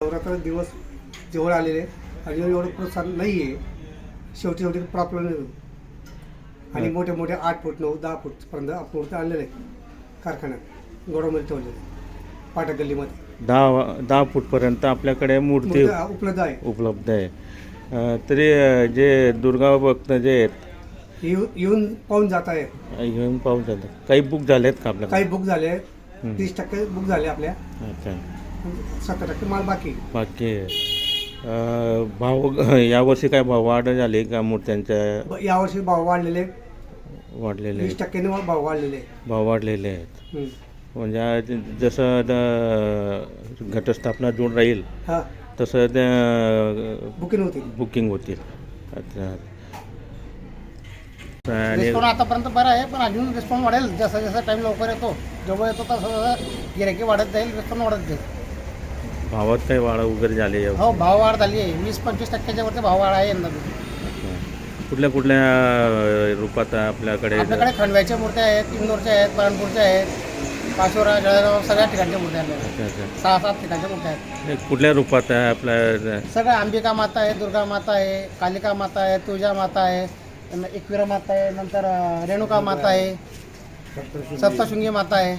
नवरात्र दिवस जवळ आलेले आणि एवढं प्रोत्साहन नाही आहे शेवटी शेवटी प्रॉब्लेम आणि मोठे मोठे आठ फूट नऊ दहा फूटपर्यंत मूर्ती आणलेले आहेत. कारखान्यात गोडामध्ये ठेवलेले पाटक गल्लीमध्ये दहा दहा फूटपर्यंत आपल्याकडे मूर्ती उपलब्ध आहे. उपलब्ध आहे. तरी जे दुर्गा भक्त जे आहेत येऊ येऊन पाहून जात आहे घेऊन पाहून जातात. काही बुक झालेत का आपल्याकडे? काही बुक झाले. तीस टक्के बुक झाले आपल्या. अच्छा. सत्तर टक्के माल बाकी आहे. बाकी अं, भाव यावर्षी काय भाव वाढ झाली का मूर्त्यांच्या? ब- यावर्षी भाव वाढलेले वाढलेले वीस टक्क्याने भाव वाढलेले भाव वाढलेले आहेत. हम्म. म्हणजे आज जसं द- घटस्थापना जोड राहील हा. तसं त्या बुकिंग होती बुकिंग होतील. अच्छा. आणि रिस्पॉन्स आतापर्यंत बरं आहे पण अजून रिस्पॉन्स वाढेल. जसं जसं टाईम लवकर येतो जवळ येतो तसं तसं गिरायकी वाढत जाईल रिस्पॉन्स वाढत जाईल. भावात काही वाढ वगैरे झाली आहे? हो भाव वाढ झाली आहे. वीस पंचवीस टक्क्याच्या वरती भाव वाढ आहे यंदा. कुठल्या कुठल्या रूपात आपल्याकडे आपल्याकडे खंडव्याच्या मूर्त्या आहेत इंदोरच्या आहेत पारणपूरच्या आहेत पाचोरा जळगाव सगळ्या ठिकाणच्या मूर्त्या आहेत. अच्छा अच्छा. सहा सात ठिकाणच्या मूर्त्या आहेत. हे कुठल्या रूपात आहे आपल्या सगळं अंबिका माता आहे दुर्गा माता आहे कालिका माता आहे तुळजा माता आहे नंतर एकविरा माता आहे नंतर अं, रेणुका माता आहे सप्तशृंगी माता आहे.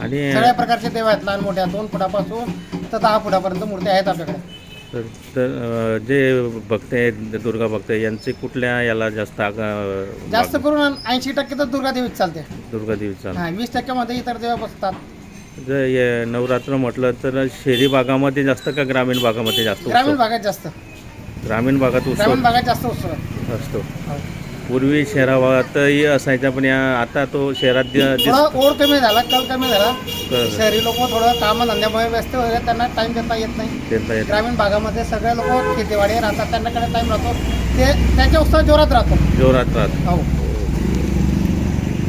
आणि सगळ्या प्रकारचे देव आहेत लहान मोठ्या दोन फुटापासून तर दहा फुटापर्यंत मूर्ती आहेत आपल्याकडे. तर तर, अं, जे भक्त आहेत दुर्गा भक्त आहेत, यांचे कुठल्या याला जास्त अं, जास्त करून ऐंशी टक्के तर दुर्गा देवीच चालते. दुर्गा देवीचा हा वीस टक्क्यामध्ये इतर देवा बसतात. जर हे नवरात्र म्हटलं तर शहरी भागामध्ये जास्त का ग्रामीण भागामध्ये जास्त ग्रामीण उत्सव भागात जास्त. ग्रामीण भागात उत्सव ग्रामीण भागात जास्त उत्सव. आहे. असतो. हो. पूर्वी शहरातही असायचा पण या आता तो शहरात थोडा ओढ कमी झाला कल कमी झाला. कळलं. शहरी लोक थोडं कामधंद्यामुळे व्यस्त वगैरे त्यांना टाइम देता येत नाही. देता येत ग्रामीण भागामध्ये सगळे लोक खेतीवाडी राहतात त्यांच्याकडे टाइम राहतो. ते त्यांच्या उत्सव जोरात राहतो. जोरात राहत. हो.